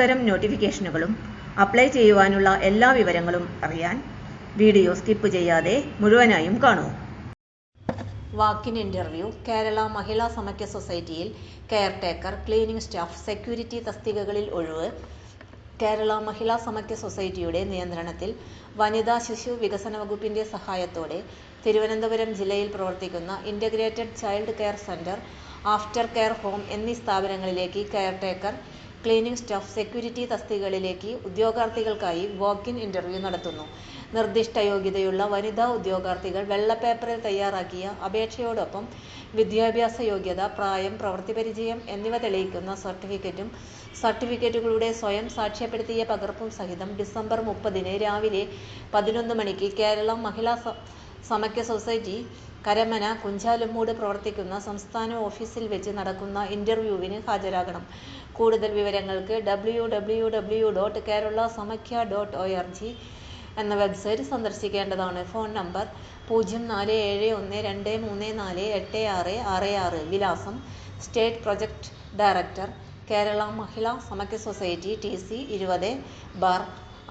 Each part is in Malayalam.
തരം നോട്ടിഫിക്കേഷനുകളും അപ്ലൈ ചെയ്യുവാനുള്ള എല്ലാ വിവരങ്ങളും അറിയാൻ വീഡിയോ സ്കിപ്പ് ചെയ്യാതെ മുഴുവനായും കാണൂ. Walk in interview Kerala Mahila Samakhya സൊസൈറ്റിയിൽ കെയർടേക്കർ ക്ലീനിംഗ് സ്റ്റാഫ് സെക്യൂരിറ്റി തസ്തികകളിൽ ഒഴിവ് കേരള മഹിളാ സമാഖ്യ സൊസൈറ്റിയുടെ നിയന്ത്രണത്തിൽ വനിതാ ശിശു വികസന വകുപ്പിന്റെ സഹായത്തോടെ തിരുവനന്തപുരം ജില്ലയിൽ പ്രവർത്തിക്കുന്ന integrated child care centre after care home എന്നീ സ്ഥാപനങ്ങളിലേക്ക് കെയർടേക്കർ ക്ലീനിംഗ് സ്റ്റാഫ് സെക്യൂരിറ്റി തസ്തികകളിലേക്ക് ഉദ്യോഗാർത്ഥികൾക്കായി വാക്ക്-ഇൻ ഇന്റർവ്യൂ നടത്തുന്നു. നിർദ്ദിഷ്ട യോഗ്യതയുള്ള വനിതാ ഉദ്യോഗാർത്ഥികൾ വെള്ളപ്പേപ്പറിൽ തയ്യാറാക്കിയ അപേക്ഷയോടൊപ്പം വിദ്യാഭ്യാസ യോഗ്യത, പ്രായം, പ്രവൃത്തിപരിചയം എന്നിവ തെളിയിക്കുന്ന സർട്ടിഫിക്കറ്റും സർട്ടിഫിക്കറ്റുകളുടെ സ്വയം സാക്ഷ്യപ്പെടുത്തിയ പകർപ്പും സഹിതം ഡിസംബർ മുപ്പതിന് രാവിലെ പതിനൊന്ന് മണിക്ക് കേരള മഹിളാ സമാഖ്യ സൊസൈറ്റി കരമന കുഞ്ചാലുമൂട് പ്രവർത്തിക്കുന്ന സംസ്ഥാന ഓഫീസിൽ വെച്ച് നടക്കുന്ന ഇന്റർവ്യൂവിന് ഹാജരാകണം. കൂടുതൽ വിവരങ്ങൾക്ക് W W W dot Kerala Samakhya dot O R G എന്ന വെബ്സൈറ്റ് സന്ദർശിക്കേണ്ടതാണ്. ഫോൺ നമ്പർ പൂജ്യം നാല് ഏഴ് ഒന്ന് രണ്ട് മൂന്ന് നാല് എട്ട് ആറ് ആറ് ആറ്. വിലാസം: state project director, Kerala Mahila Samakhya society, T C ഇരുപത് ബാർ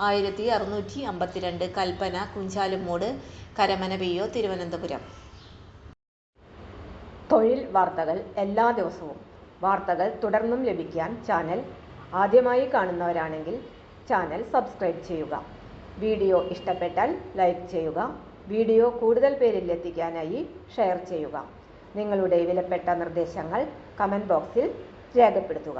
ആയിരത്തി അറുനൂറ്റി അമ്പത്തിരണ്ട്, കൽപ്പന കുഞ്ചാലുമൂട്, കരമന പി ഒ, തിരുവനന്തപുരം. തൊഴിൽ വാർത്തകൾ എല്ലാ ദിവസവും വാർത്തകൾ തുടർന്നും ലഭിക്കാൻ ചാനൽ ആദ്യമായി കാണുന്നവരാണെങ്കിൽ ചാനൽ സബ്സ്ക്രൈബ് ചെയ്യുക. വീഡിയോ ഇഷ്ടപ്പെട്ടാൽ ലൈക്ക് ചെയ്യുക. വീഡിയോ കൂടുതൽ പേരിൽ എത്തിക്കാനായി ഷെയർ ചെയ്യുക. നിങ്ങളുടെ വിലപ്പെട്ട നിർദ്ദേശങ്ങൾ കമന്റ് ബോക്സിൽ രേഖപ്പെടുത്തുക.